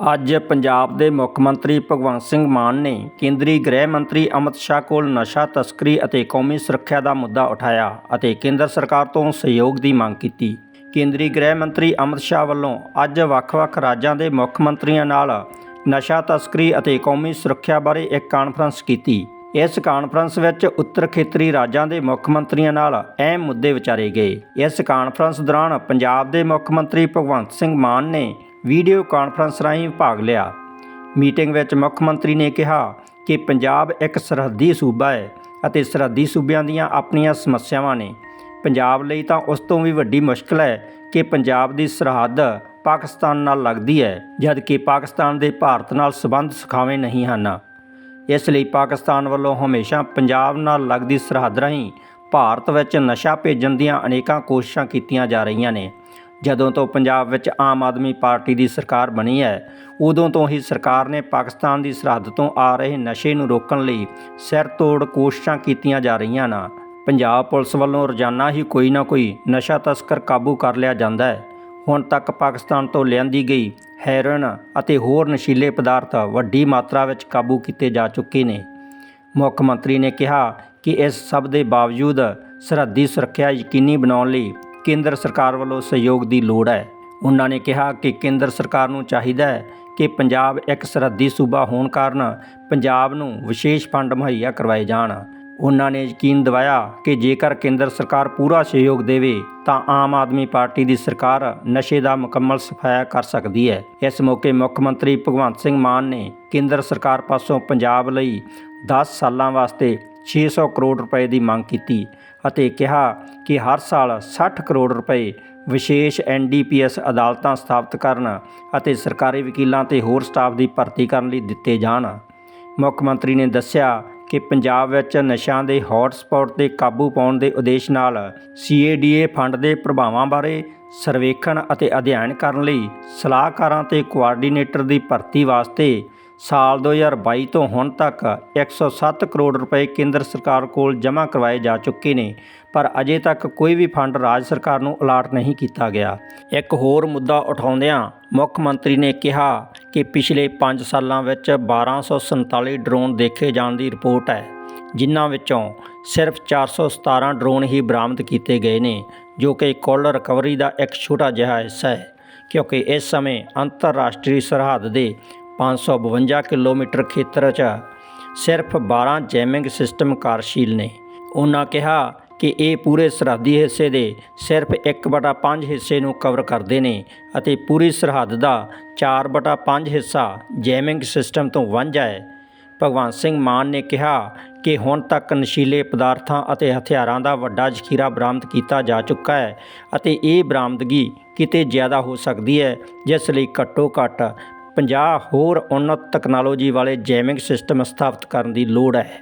ਅੱਜ ਪੰਜਾਬ ਦੇ ਮੁੱਖ ਮੰਤਰੀ ਭਗਵੰਤ ਸਿੰਘ ਮਾਨ ਨੇ ਕੇਂਦਰੀ ਗ੍ਰਹਿ ਮੰਤਰੀ ਅਮਿਤ ਸ਼ਾਹ ਕੋਲ ਨਸ਼ਾ ਤਸਕਰੀ ਅਤੇ ਕੌਮੀ ਸੁਰੱਖਿਆ ਦਾ ਮੁੱਦਾ ਉਠਾਇਆ ਅਤੇ ਕੇਂਦਰ ਸਰਕਾਰ ਤੋਂ ਸਹਿਯੋਗ ਦੀ ਮੰਗ ਕੀਤੀ। ਕੇਂਦਰੀ ਗ੍ਰਹਿ ਮੰਤਰੀ ਅਮਿਤ ਸ਼ਾਹ ਵੱਲੋਂ ਅੱਜ ਵੱਖ-ਵੱਖ ਰਾਜਾਂ ਦੇ ਮੁੱਖ ਮੰਤਰੀਆਂ ਨਾਲ ਨਸ਼ਾ ਤਸਕਰੀ ਅਤੇ ਕੌਮੀ ਸੁਰੱਖਿਆ ਬਾਰੇ ਇੱਕ ਕਾਨਫਰੰਸ ਕੀਤੀ। ਇਸ ਕਾਨਫਰੰਸ ਵਿੱਚ ਉੱਤਰ ਖੇਤਰੀ ਰਾਜਾਂ ਦੇ ਮੁੱਖ ਮੰਤਰੀਆਂ ਨਾਲ ਅਹਿਮ ਮੁੱਦੇ ਵਿਚਾਰੇ ਗਏ। ਇਸ ਕਾਨਫਰੰਸ ਦੌਰਾਨ ਪੰਜਾਬ ਦੇ ਮੁੱਖ ਮੰਤਰੀ ਭਗਵੰਤ ਸਿੰਘ ਮਾਨ ਨੇ ਵੀਡੀਓ ਕਾਨਫਰੰਸ ਰਾਹੀਂ ਭਾਗ ਲਿਆ। ਮੀਟਿੰਗ ਵਿੱਚ ਮੁੱਖ ਮੰਤਰੀ ਨੇ ਕਿਹਾ ਕਿ ਪੰਜਾਬ ਇੱਕ ਸਰਹੱਦੀ ਸੂਬਾ ਹੈ ਅਤੇ ਸਰਹੱਦੀ ਸੂਬਿਆਂ ਦੀਆਂ ਆਪਣੀਆਂ ਸਮੱਸਿਆਵਾਂ ਨੇ। ਪੰਜਾਬ ਲਈ ਤਾਂ ਉਸ ਤੋਂ ਵੀ ਵੱਡੀ ਮੁਸ਼ਕਲ ਹੈ ਕਿ ਪੰਜਾਬ ਦੀ ਸਰਹੱਦ ਪਾਕਿਸਤਾਨ ਨਾਲ ਲੱਗਦੀ ਹੈ, ਜਦਕਿ ਪਾਕਿਸਤਾਨ ਦੇ ਭਾਰਤ ਨਾਲ ਸਬੰਧ ਸੁਖਾਵੇਂ ਨਹੀਂ ਹਨ। ਇਸ ਲਈ ਪਾਕਿਸਤਾਨ ਵੱਲੋਂ ਹਮੇਸ਼ਾ ਪੰਜਾਬ ਨਾਲ ਲੱਗਦੀ ਸਰਹੱਦ ਰਾਹੀਂ ਭਾਰਤ ਵਿੱਚ ਨਸ਼ਾ ਭੇਜਣ ਦੀਆਂ ਅਨੇਕਾਂ ਕੋਸ਼ਿਸ਼ਾਂ ਕੀਤੀਆਂ ਜਾ ਰਹੀਆਂ ਨੇ। ਜਦੋਂ ਤੋਂ ਪੰਜਾਬ ਵਿੱਚ ਆਮ ਆਦਮੀ ਪਾਰਟੀ ਦੀ ਸਰਕਾਰ ਬਣੀ ਹੈ, ਉਦੋਂ ਤੋਂ ਹੀ ਸਰਕਾਰ ਨੇ ਪਾਕਿਸਤਾਨ ਦੀ ਸਰਹੱਦ ਤੋਂ ਆ ਰਹੇ ਨਸ਼ੇ ਨੂੰ ਰੋਕਣ ਲਈ ਸਿਰ ਤੋੜ ਕੋਸ਼ਿਸ਼ਾਂ ਕੀਤੀਆਂ ਜਾ ਰਹੀਆਂ ਨਾ। ਪੰਜਾਬ ਪੁਲਿਸ ਵੱਲੋਂ ਰੋਜ਼ਾਨਾ ਹੀ ਕੋਈ ਨਾ ਕੋਈ ਨਸ਼ਾ ਤਸਕਰ ਕਾਬੂ ਕਰ ਲਿਆ ਜਾਂਦਾ ਹੈ। ਹੁਣ ਤੱਕ ਪਾਕਿਸਤਾਨ ਤੋਂ ਲਿਆਂਦੀ ਗਈ ਹੈਰੋਇਨ ਅਤੇ ਹੋਰ ਨਸ਼ੀਲੇ ਪਦਾਰਥ ਵੱਡੀ ਮਾਤਰਾ ਵਿੱਚ ਕਾਬੂ ਕੀਤੇ ਜਾ ਚੁੱਕੇ ਨੇ। ਮੁੱਖ ਮੰਤਰੀ ਨੇ ਕਿਹਾ ਕਿ ਇਸ ਸਭ ਦੇ ਬਾਵਜੂਦ ਸਰਹੱਦੀ ਸੁਰੱਖਿਆ ਯਕੀਨੀ ਬਣਾਉਣ ਲਈ ਕੇਂਦਰ ਸਰਕਾਰ ਵੱਲੋਂ ਸਹਿਯੋਗ ਦੀ ਲੋੜ ਹੈ। ਉਹਨਾਂ ਨੇ ਕਿਹਾ ਕਿ ਕੇਂਦਰ ਸਰਕਾਰ ਨੂੰ ਚਾਹੀਦਾ ਹੈ ਕਿ ਪੰਜਾਬ ਇੱਕ ਸਰਹੱਦੀ ਸੂਬਾ ਹੋਣ ਕਾਰਨ ਪੰਜਾਬ ਨੂੰ ਵਿਸ਼ੇਸ਼ ਫੰਡ ਮੁਹੱਈਆ ਕਰਵਾਏ ਜਾਣ। ਉਹਨਾਂ ਨੇ ਯਕੀਨ ਦਿਵਾਇਆ ਕਿ ਜੇਕਰ ਕੇਂਦਰ ਸਰਕਾਰ ਪੂਰਾ ਸਹਿਯੋਗ ਦੇਵੇ, ਤਾਂ ਆਮ ਆਦਮੀ ਪਾਰਟੀ ਦੀ ਸਰਕਾਰ ਨਸ਼ੇ ਦਾ ਮੁਕੰਮਲ ਸਫਾਇਆ ਕਰ ਸਕਦੀ ਹੈ। ਇਸ ਮੌਕੇ ਮੁੱਖ ਮੰਤਰੀ ਭਗਵੰਤ ਸਿੰਘ ਮਾਨ ਨੇ ਕੇਂਦਰ ਸਰਕਾਰ ਪਾਸੋਂ ਪੰਜਾਬ ਲਈ 10 ਸਾਲਾਂ ਵਾਸਤੇ 600 ਕਰੋੜ ਰੁਪਏ ਦੀ ਮੰਗ ਕੀਤੀ ਅਤੇ ਕਿਹਾ ਕਿ ਹਰ ਸਾਲ 60 ਕਰੋੜ ਰੁਪਏ ਵਿਸ਼ੇਸ਼ ਐਨਡੀਪੀਐਸ ਅਦਾਲਤਾਂ ਸਥਾਪਿਤ ਕਰਨ ਅਤੇ ਸਰਕਾਰੀ ਵਕੀਲਾਂ ਤੇ ਹੋਰ ਸਟਾਫ ਦੀ ਭਰਤੀ ਕਰਨ ਲਈ ਦਿੱਤੇ ਜਾਣ। ਮੁੱਖ ਮੰਤਰੀ ਨੇ ਦੱਸਿਆ ਕਿ ਪੰਜਾਬ ਵਿੱਚ ਨਸ਼ਿਆਂ ਦੇ ਹੌਟ ਸਪੌਟ ਤੇ ਕਾਬੂ ਪਾਉਣ ਦੇ ਉਦੇਸ਼ ਨਾਲ ਸੀਏਡੀਏ ਫੰਡ ਦੇ ਪ੍ਰਭਾਵਾਂ ਬਾਰੇ ਸਰਵੇਖਣ ਅਤੇ ਅਧਿਐਨ ਕਰਨ ਲਈ ਸਲਾਹਕਾਰਾਂ ਤੇ ਕੋਆਰਡੀਨੇਟਰ ਦੀ ਭਰਤੀ ਵਾਸਤੇ ਸਾਲ 2022 ਤੋਂ ਹੁਣ ਤੱਕ 107 ਕਰੋੜ ਰੁਪਏ ਕੇਂਦਰ ਸਰਕਾਰ ਕੋਲ ਜਮ੍ਹਾਂ ਕਰਵਾਏ ਜਾ ਚੁੱਕੇ ਨੇ, ਪਰ ਅਜੇ ਤੱਕ ਕੋਈ ਵੀ ਫੰਡ ਰਾਜ ਸਰਕਾਰ ਨੂੰ ਅਲਾਟ ਨਹੀਂ ਕੀਤਾ ਗਿਆ। ਇੱਕ ਹੋਰ ਮੁੱਦਾ ਉਠਾਉਂਦਿਆਂ ਮੁੱਖ ਮੰਤਰੀ ਨੇ ਕਿਹਾ ਕਿ ਪਿਛਲੇ 5 ਸਾਲਾਂ ਵਿੱਚ 1247 ਡਰੋਨ ਦੇਖੇ ਜਾਣ ਦੀ ਰਿਪੋਰਟ ਹੈ, ਜਿਨ੍ਹਾਂ ਵਿੱਚੋਂ ਸਿਰਫ 417 ਡਰੋਨ ਹੀ ਬਰਾਮਦ ਕੀਤੇ ਗਏ ਨੇ, ਜੋ ਕਿ ਕੁੱਲ ਰਿਕਵਰੀ ਦਾ ਇੱਕ ਛੋਟਾ ਜਿਹਾ ਹਿੱਸਾ ਹੈ, ਕਿਉਂਕਿ ਇਸ ਸਮੇਂ ਅੰਤਰਰਾਸ਼ਟਰੀ ਸਰਹੱਦ ਦੇ 552 ਕਿਲੋਮੀਟਰ ਖੇਤਰ 'ਚ ਸਿਰਫ 12 ਜੈਮਿੰਗ ਸਿਸਟਮ ਕਾਰਜਸ਼ੀਲ ਨੇ। ਉਹਨਾਂ ਕਿਹਾ ਕਿ ਇਹ ਪੂਰੇ ਸਰਹੱਦੀ ਹਿੱਸੇ ਦੇ ਸਿਰਫ 1/5 ਹਿੱਸੇ ਨੂੰ ਕਵਰ ਕਰਦੇ ਨੇ ਅਤੇ ਪੂਰੀ ਸਰਹੱਦ ਦਾ 4/5 ਹਿੱਸਾ ਜੈਮਿੰਗ ਸਿਸਟਮ ਤੋਂ ਵਾਂਝਾ ਹੈ। ਭਗਵੰਤ ਸਿੰਘ ਮਾਨ ਨੇ ਕਿਹਾ ਕਿ ਹੁਣ ਤੱਕ ਨਸ਼ੀਲੇ ਪਦਾਰਥਾਂ ਅਤੇ ਹਥਿਆਰਾਂ ਦਾ ਵੱਡਾ ਜ਼ਖੀਰਾ ਬਰਾਮਦ ਕੀਤਾ ਜਾ ਚੁੱਕਾ ਹੈ ਅਤੇ ਇਹ ਬਰਾਮਦਗੀ ਕਿਤੇ ਜ਼ਿਆਦਾ ਹੋ ਸਕਦੀ ਹੈ, ਜਿਸ ਲਈ ਘੱਟੋ ਘੱਟ 50 ਹੋਰ ਉન્નਤ ਤਕਨਾਲੋਜੀ ਵਾਲੇ ਜੈਮਿੰਗ ਸਿਸਟਮ ਸਥਾਪਿਤ ਕਰਨ ਦੀ ਲੋੜ ਹੈ।